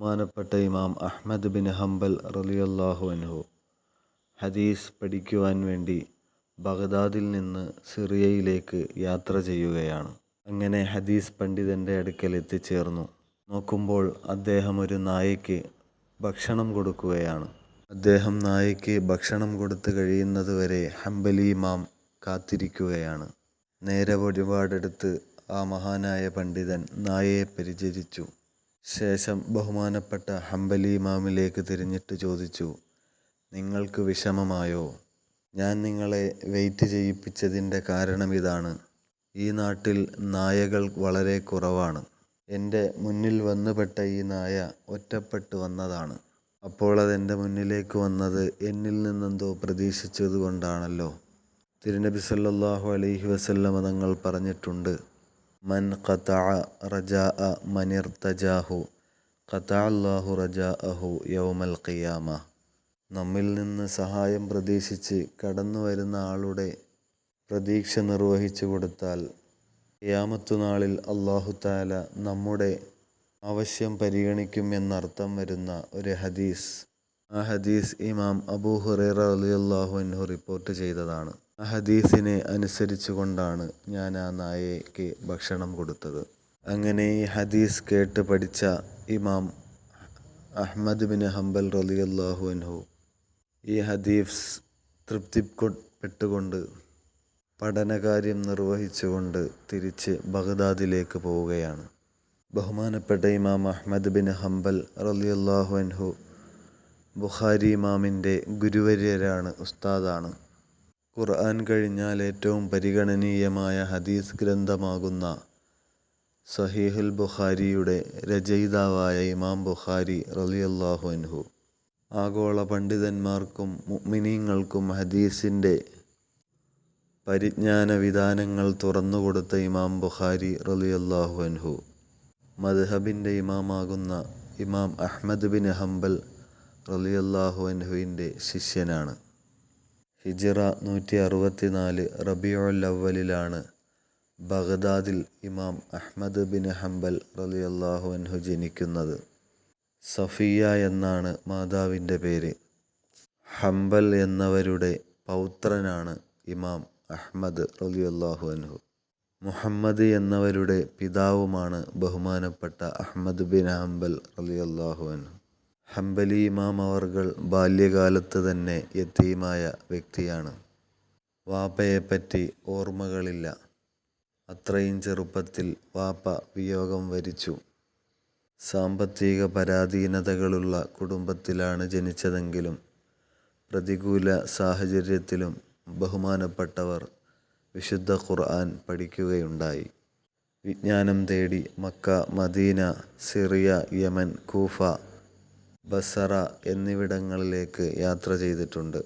ബഹുമാനപ്പെട്ട ഇമാം Ahmad bin Hanbal റളിയല്ലാഹു അൻഹു. ഹദീസ് പഠിക്കുവാൻ വേണ്ടി ബഗ്ദാദിൽ നിന്ന് സിറിയയിലേക്ക് യാത്ര ചെയ്യുകയാണ്. അങ്ങനെ ഹദീസ് പണ്ഡിതന്റെ അടുക്കൽ എത്തിച്ചേർന്നു. നോക്കുമ്പോൾ അദ്ദേഹം ഒരു നായയ്ക്ക് ഭക്ഷണം കൊടുക്കുകയാണ്. അദ്ദേഹം നായയ്ക്ക് ഭക്ഷണം കൊടുത്തു കഴിയുന്നതുവരെ ഹംബലി ഇമാം കാത്തിരിക്കുകയാണ്. നേരെ ഒരുപാടെടുത്ത് ആ മഹാനായ പണ്ഡിതൻ നായയെ പരിചരിച്ചു. ശേഷം ബഹുമാനപ്പെട്ട ഹംബലി ഇമാമിലേക്ക് തിരിഞ്ഞിട്ട് ചോദിച്ചു നിങ്ങൾക്ക് വിഷമമായോ? ഞാൻ നിങ്ങളെ വെയിറ്റ് ചെയ്യിപ്പിച്ചതിന്റെ കാരണം ഇതാണ്. ഈ നാട്ടിൽ നായകൾ വളരെ കുറവാണ്. എന്റെ മുന്നിൽ വന്നുപെട്ട ഈ നായ ഒറ്റപ്പെട്ട് വന്നതാണ്. അപ്പോൾ അതെന്റെ മുന്നിലേക്ക് വന്നത് എന്നിൽ നിന്നെന്തോ പ്രതീക്ഷിച്ചത് കൊണ്ടാണല്ലോ തിരുനബി സല്ലാഹു അലൈഹി വസല്ലമ തങ്ങൾ പറഞ്ഞിട്ടുണ്ട് മൻ ഖതഅ റജാ മനിർത്തജാഹു ഖതഅ അല്ലാഹു റജാഅഹു യൗമൽ ഖിയാമ. നമ്മിൽ നിന്ന് സഹായം പ്രതീക്ഷിച്ച് കടന്നു വരുന്ന ആളുടെ പ്രതീക്ഷ നിർവഹിച്ചു കൊടുത്താൽ ഖിയാമത്തു നാളിൽ അള്ളാഹു താല നമ്മുടെ ആവശ്യം പരിഗണിക്കും എന്നർത്ഥം വരുന്ന ഒരു ഹദീസ്. ആ ഹദീസ് ഇമാം അബൂ ഹുറൈറ റളിയല്ലാഹു അൻഹു റിപ്പോർട്ട് ചെയ്തതാണ്. ഹദീസിനെ അനുസരിച്ചു കൊണ്ടാണ് ഞാൻ ആ നായയ്ക്ക് ഭക്ഷണം കൊടുത്തത്. അങ്ങനെ ഹദീസ് കേട്ട് പഠിച്ച ഇമാം അഹ്മദ് ബിൻ ഹംബൽ റളിയല്ലാഹു അൻഹു ഈ ഹദീസ് തൃപ്തിപ്പെട്ടുകൊണ്ട് പഠനകാര്യം നിർവഹിച്ചുകൊണ്ട് തിരിച്ച് ബഗ്ദാദിലേക്ക് പോവുകയാണ്. ബഹുമാനപ്പെട്ട ഇമാം അഹ്മദ് ബിൻ ഹംബൽ റളിയല്ലാഹു അൻഹു ബുഖാരി ഇമാമിന്റെ ഗുരുവര്യരാണ് ഉസ്താദാണ്. ഖുർആൻ കഴിഞ്ഞാൽ ഏറ്റവും പരിഗണനീയമായ ഹദീസ് ഗ്രന്ഥമാകുന്ന സഹീഹുൽ ബുഖാരിയുടെ രചയിതാവായ ഇമാം ബുഖാരി റളിയല്ലാഹു അൻഹു. ആഗോള പണ്ഡിതന്മാർക്കും മുഅ്മിനീങ്ങൾക്കും ഹദീസിന്റെ പരിജ്ഞാന വിധാനങ്ങൾ തുറന്നുകൊടുത്ത ഇമാം ബുഖാരി റളിയല്ലാഹു അൻഹു. മദ്ഹബിന്റെ ഇമാമാകുന്ന ഇമാം അഹ്മദ് ബിൻ ഹംബൽ റളിയല്ലാഹു അൻഹുവിന്റെ ശിഷ്യനാണ്. ഹിജറ നൂറ്റി അറുപത്തിനാല് റബിയുൽ അവലിലാണ് ബഗ്ദാദിൽ ഇമാം അഹ്മദ് ബിൻ ഹംബൽ റളിയല്ലാഹു അൻഹു ജനിക്കുന്നത്. സഫിയ എന്നാണ് മാതാവിന്റെ പേര്. ഹംബൽ എന്നവരുടെ പൗത്രനാണ് ഇമാം അഹ്മദ് റളിയല്ലാഹു അൻഹു. മുഹമ്മദ് എന്നവരുടെ പിതാവുമാണ് ബഹുമാനപ്പെട്ട അഹമ്മദ് ബിൻ ഹംബൽ റളിയല്ലാഹു അൻഹു. ഹംബലി ഇമാം അവർകൾ ബാല്യകാലത്ത് തന്നെ യത്തീമായ വ്യക്തിയാണ്. വാപ്പയെപ്പറ്റി ഓർമ്മകളില്ല. അത്രയും ചെറുപ്പത്തിൽ വാപ്പ വിയോഗം വരിച്ചു. സാമ്പത്തിക പരാധീനതകളുള്ള കുടുംബത്തിലാണ് ജനിച്ചതെങ്കിലും പ്രതികൂല സാഹചര്യത്തിലും ബഹുമാനപ്പെട്ടവർ വിശുദ്ധ ഖുർആൻ പഠിക്കുകയുണ്ടായി. വിജ്ഞാനം തേടി Mecca Medina Syria Yemen Kufa Basra എന്നിവിടങ്ങളിലേക്ക് യാത്ര ചെയ്തിട്ടുണ്ട്.